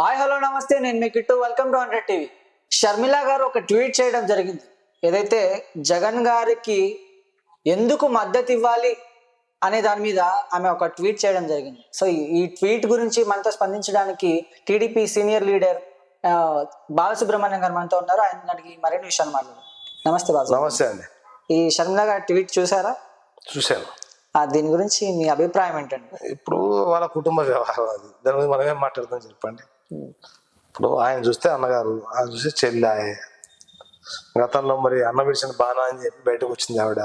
Hi hello నమస్తే. నేను మీ Kittu. Welcome to hundred TV. Sharmila గారు ఒక ట్వీట్ చేయడం జరిగింది. ఏదైతే జగన్ గారికి ఎందుకు మద్దతు ఇవ్వాలి అనే దాని మీద ఆమె ఒక ట్వీట్ చేయడం జరిగింది. సో ఈ- ట్వీట్ గురించి మనతో స్పందించడానికి టీడీపీ సీనియర్ లీడర్ బాలసుబ్రహ్మణ్యం గారు మనతో ఉన్నారు. ఆయన అడిగి మరిన్ని విషయాలు మాట్లాడారు నమస్తే బాబు నమస్తే అండి. ఈ షర్మిల గారి ట్వీట్ చూసారా? చూశాను. దీని గురించి మీ అభిప్రాయం ఏంటండి? ఇప్పుడు వాళ్ళ కుటుంబ వ్యవహారం అది. దాని గురించి మనం ఏం మాట్లాడదాం చెప్పండి. ఇప్పుడు ఆయన చూస్తే అన్నగారు ఆయన చూస్తే చెల్లాయే గతంలో మరి అన్న విడిచిన బాణం అని చెప్పి బయటకు వచ్చింది ఆవిడ.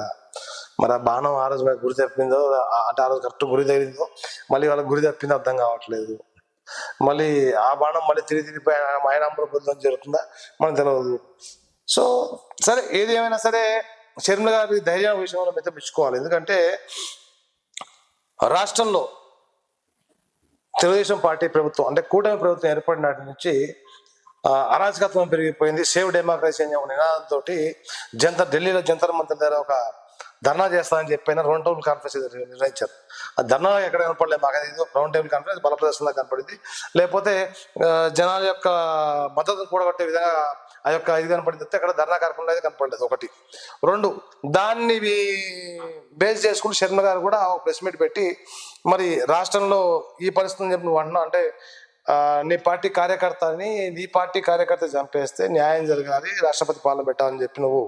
మరి ఆ బాణం ఆ రోజు మరి గురి తప్పిందో అటు ఆ రోజు కరెక్ట్ గురి తగిలిందో మళ్ళీ వాళ్ళ గురి తప్పిందో అర్థం కావట్లేదు. మళ్ళీ ఆ బాణం మళ్ళీ తిరిగి తిరిగిపోయి ఆయన- ఆయన అమలు జరుగుతుందా? మనకు తెలియదు సో సరే ఏది ఏమైనా సరే షర్మిల గారి ధైర్యం విషయంలో మెత్త మెచ్చుకోవాలి. ఎందుకంటే రాష్ట్రంలో తెలుగుదేశం పార్టీ ప్రభుత్వం అంటే కూటమి ప్రభుత్వం ఏర్పడినాటి నుంచి అరాచకత్వం పెరిగిపోయింది. సేవ్ డెమోక్రసీ అనే నినాదంతో జంతర్ ఢిల్లీలో జంతర్ మంతర్ దగ్గర ఒక ధర్నా చేస్తానని చెప్పిన రౌండ్ టేబుల్ కాన్ఫరెన్స్ నిర్ణయించారు. ఆ ధర్నా ఎక్కడ కనపడలేదు మాకు అది రౌండ్ టేబుల్ కాన్ఫరెన్స్ బలప్రదర్శనలో కనపడింది. లేకపోతే జనాల యొక్క మద్దతు కూడగొట్టే విధంగా ఆ యొక్క ఇది కనపడింది. అయితే అక్కడ ధర్నా కార్యక్రమం అనేది కనపడలేదు ఒకటి. రెండు దాన్ని బేస్ చేసుకుని శర్మ గారు కూడా ఒక ప్రెస్ మీట్ పెట్టి మరి రాష్ట్రంలో ఈ పరిస్థితిని చెప్పి నువ్వు అంటున్నావు అంటే నీ పార్టీ కార్యకర్తని నీ పార్టీ కార్యకర్త చంపేస్తే న్యాయం జరగాలి రాష్ట్రపతి పాలన పెట్టాలని చెప్పి నువ్వు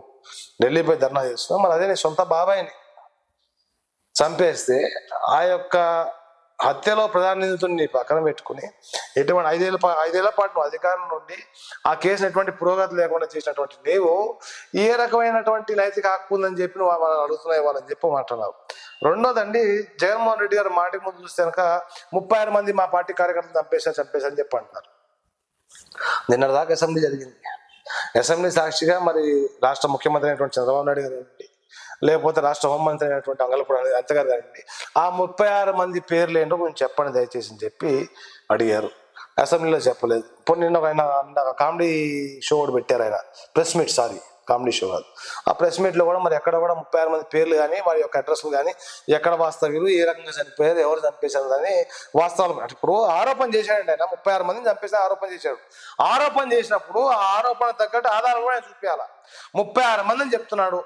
ఢిల్లీపై ధర్నా చేస్తున్నావు. మరి అదే నీ సొంత బాబాయిని చంపేస్తే ఆ యొక్క హత్యలో ప్రధాన నిందితుడిని నీ పక్కన పెట్టుకుని ఎటువంటి ఐదేళ్ళ పా- ఐదేళ్ళ పాటు నువ్వు అధికారం నుండి ఆ కేసు ఎటువంటి పురోగతి లేకుండా చేసినటువంటి నీవు ఏ రకమైనటువంటి నైతిక హక్కు ఉందని చెప్పి నువ్వు వాళ్ళు అడుగుతున్నాయి వాళ్ళని చెప్పి మాట్లాడావు రెండోదండి జగన్మోహన్ రెడ్డి గారు మాటి ముందు చూస్తే కనుక ముప్పై ఆరు మంది మా పార్టీ కార్యకర్తలు చంపేసా చంపేసా అని చెప్పి అంటున్నారు. నిన్న దాకా అసెంబ్లీ జరిగింది. అసెంబ్లీ సాక్షిగా మరి రాష్ట్ర ముఖ్యమంత్రి అయినటువంటి చంద్రబాబు నాయుడు గారు అండి లేకపోతే రాష్ట్ర హోంమంత్రి అయినటువంటి అంగళపూడి అంతగారు కానివ్వండి ఆ ముప్పై ఆరు మంది పేర్లు ఏంటో కొంచెం చెప్పండి దయచేసి అని చెప్పి అడిగారు. అసెంబ్లీలో చెప్పలేదు. ఇప్పుడు నిన్న ఒక ఆయన కామెడీ షో కూడా పెట్టారు ఆయన press meet sorry. Comedy show కాదు. ఆ ప్రెస్ మీట్లో కూడా మరి ఎక్కడ కూడా ముప్పై ఆరు మంది పేర్లు కానీ వారి యొక్క అడ్రస్లు కానీ ఎక్కడ వాస్తవ్యులు ఏ రకంగా చనిపోయారు ఎవరు చంపేశారు అని వాస్తవాలు అంటే ఇప్పుడు ఆరోపణ చేశాడండి ఆయన. ముప్పై ఆరు మందిని చంపేసి ఆరోపణ చేశాడు. ఆరోపణ చేసినప్పుడు ఆ ఆరోపణ తగ్గట్టు ఆధారం కూడా ఆయన చూపించాల? ముప్పై ఆరు మందిని చెప్తున్నాడు.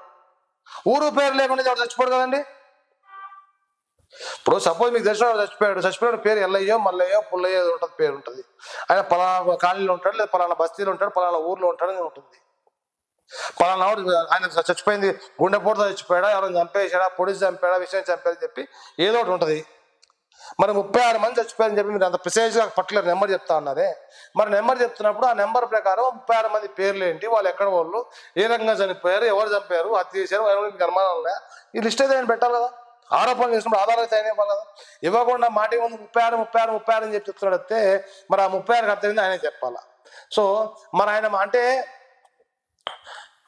ఊరు పేరు లేకుండా ఎవరు చచ్చిపోడు కదండి? ఇప్పుడు సపోజ్ మీకు తెలిసిన చచ్చిపోయాడు. చచ్చిపోయాడు పేరు ఎల్లయ్యో మల్లయ్యో పుల్లయ్యో ఉంటుంది పేరు ఉంటుంది. ఆయన పలానా కాలనీలో ఉంటాడు లేదా పలానా బస్తీలో ఉంటాడు పలానా ఊర్లో ఉంటాడు అని ఉంటుంది. పలానా వాడు ఆయన చచ్చిపోయింది గుండెపోటుతో చచ్చిపోయాడా ఎవరైనా చంపేసాడా పొడిచి చంపాడా విషయం చంపాడని చెప్పి ఏదో ఒకటి ఉంటుంది. మరి ముప్పై ఆరు మంది చచ్చిపోయారని చెప్పి మీరు అంత ప్రిసైజ్గా పర్టికులర్ నెంబర్ చెప్తా ఉన్నారే. మరి నెంబర్ చెప్తున్నప్పుడు ఆ నెంబర్ ప్రకారం ముప్పై ఆరు మంది పేర్లు ఏంటి వాళ్ళు ఎక్కడ వాళ్ళు ఏ రకంగా చనిపోయారు ఎవరు చంపారు హత్య చేశారు ఎవరికి మీకు అనుమానాలు ఉన్నాయా? ఈ లిస్ట్ అయితే ఆయన పెట్టాలి కదా. ఆరోపణలు చేసినప్పుడు ఆధారాలు అయితే ఇవ్వాలి కదా. ఇవ్వకుండా మాట ముందు ముప్పై ఆరు ముప్పై ఆరు ముప్పై ఆరు అని చెప్పి చెప్తున్నాడు అయితే మరి ఆ ముప్పై ఆరుకి అర్థమైంది ఆయనే చెప్పాలా. సో మరి ఆయన అంటే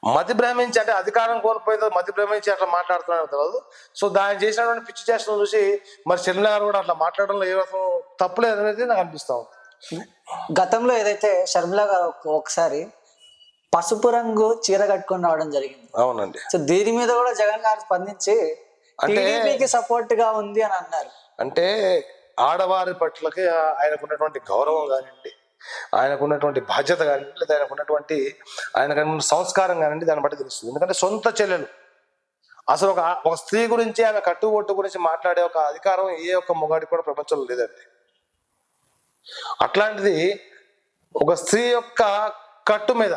మతి భ్రమించి అంటే అధికారం కోల్పోయిందో మతి భ్రమించి అట్లా మాట్లాడుతున్నాడు తెలియదు సో దాన్ని చేసినటువంటి పిచ్చి చేష్టలు చూసి మరి షర్మిల గారు కూడా అట్లా మాట్లాడడంలో ఏ రకం తప్పులేదు అనేది నాకు అనిపిస్తా ఉంది. గతంలో ఏదైతే షర్మిల గారు ఒక- ఒకసారి పసుపు రంగు చీర కట్టుకొని రావడం జరిగింది. అవునండి. సో దీని మీద కూడా జగన్ గారు స్పందించి అంటే- టీడీపీకి సపోర్ట్గా ఉంది అని అన్నారు. అంటే ఆడవారి పట్లకి ఆయనకు ఉన్నటువంటి గౌరవం కానివ్వండి ఆయనకు ఉన్నటువంటి బాధ్యత కానివ్వండి లేదా ఆయనకు ఉన్నటువంటి సంస్కారం కానివ్వండి దాన్ని బట్టి తెలుస్తుంది. ఎందుకంటే సొంత చెల్లెలు. అసలు ఒక ఒక స్త్రీ గురించి ఆమె కట్టుబొట్టు గురించి మాట్లాడే ఒక అధికారం ఏ ఒక్క మొగాడికి కూడా ప్రపంచంలో లేదండి. అట్లాంటిది ఒక స్త్రీ యొక్క కట్టు మీద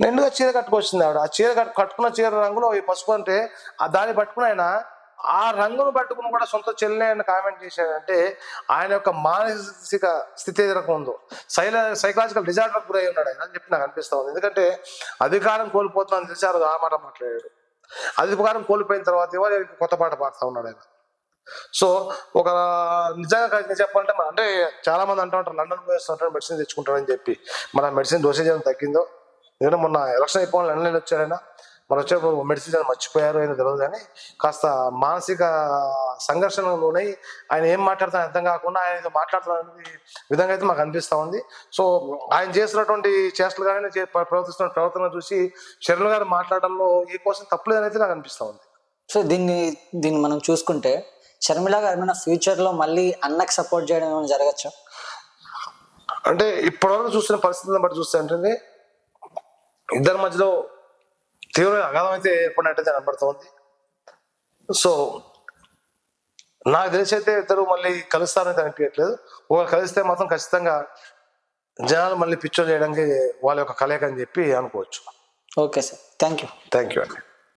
నిండుగా చీర కట్టుకొచ్చింది ఆవిడ. ఆ చీర కట్టు కట్టుకున్న చీర రంగులో పసుపు అంటే ఆ దాన్ని పట్టుకుని ఆయన ఆ రంగును పట్టుకుని కూడా సొంత చెల్లె అని కామెంట్ చేశాడంటే ఆయన యొక్క మానసిక స్థితి ఏ రకం ఉందో. సైల సైకలాజికల్ డిజార్డర్ గురై ఉన్నాడు ఆయన అని చెప్పి నాకు అనిపిస్తా ఉంది. ఎందుకంటే అధికారం కోల్పోతుందని తెలిసారు ఆ మాట మాట్లాడాడు. అధికారం కోల్పోయిన తర్వాత ఏమో కొత్త పాట పాడుతూ ఉన్నాడు ఆయన? సో ఒక నిజంగా నేను చెప్పాలంటే మన- అంటే చాలా మంది అంటూ ఉంటారు లండన్ పోయేస్తుంటారు మెడిసిన్ తెచ్చుకుంటారని చెప్పి. మన మెడిసిన్ డోసేజ్ ఏమైనా తగ్గిందో? ఎందుకంటే మొన్న ఎలక్షన్ అయిపోయిన లండన్ వచ్చారైనా మరి వచ్చేప్పుడు మెడిసిన్ ఏమైనా మర్చిపోయారు ఏదో తెలియదు కానీ కాస్త మానసిక సంఘర్షణలోనై ఆయన ఏం మాట్లాడుతాను అర్థం కాకుండా ఆయన ఏదో మాట్లాడుతున్న విధంగా అయితే మాకు అనిపిస్తా ఉంది. సో ఆయన చేస్తున్నటువంటి చేష్టలు కానీ ప్రవర్తిస్తున్న ప్రవర్తన చూసి శరణ్ గారు మాట్లాడడంలో ఏ కోసం తప్పులేదని అయితే నాకు అనిపిస్తా ఉంది. సో దీన్ని దీన్ని మనం చూసుకుంటే షర్మిల గారు ఏమైనా ఫ్యూచర్లో మళ్ళీ అన్నకి సపోర్ట్ చేయడం ఏమైనా జరగచ్చా? అంటే ఇప్పటివరకు చూస్తున్న పరిస్థితులను బట్టి చూస్తే అంటే ఇద్దరి మధ్యలో తీవ్ర అగాధం అయితే ఏర్పడినట్టయితే కనబడుతోంది సో నాకు తెలిసి అయితే ఇద్దరు మళ్ళీ కలుస్తారని అనిపించట్లేదు. ఒకరు కలిస్తే మాత్రం ఖచ్చితంగా జనాలు మళ్ళీ పిక్చర్ చేయడానికి వాళ్ళ యొక్క కలయిక అని చెప్పి అనుకోవచ్చు. Okay sir. Thank you thank you అండి.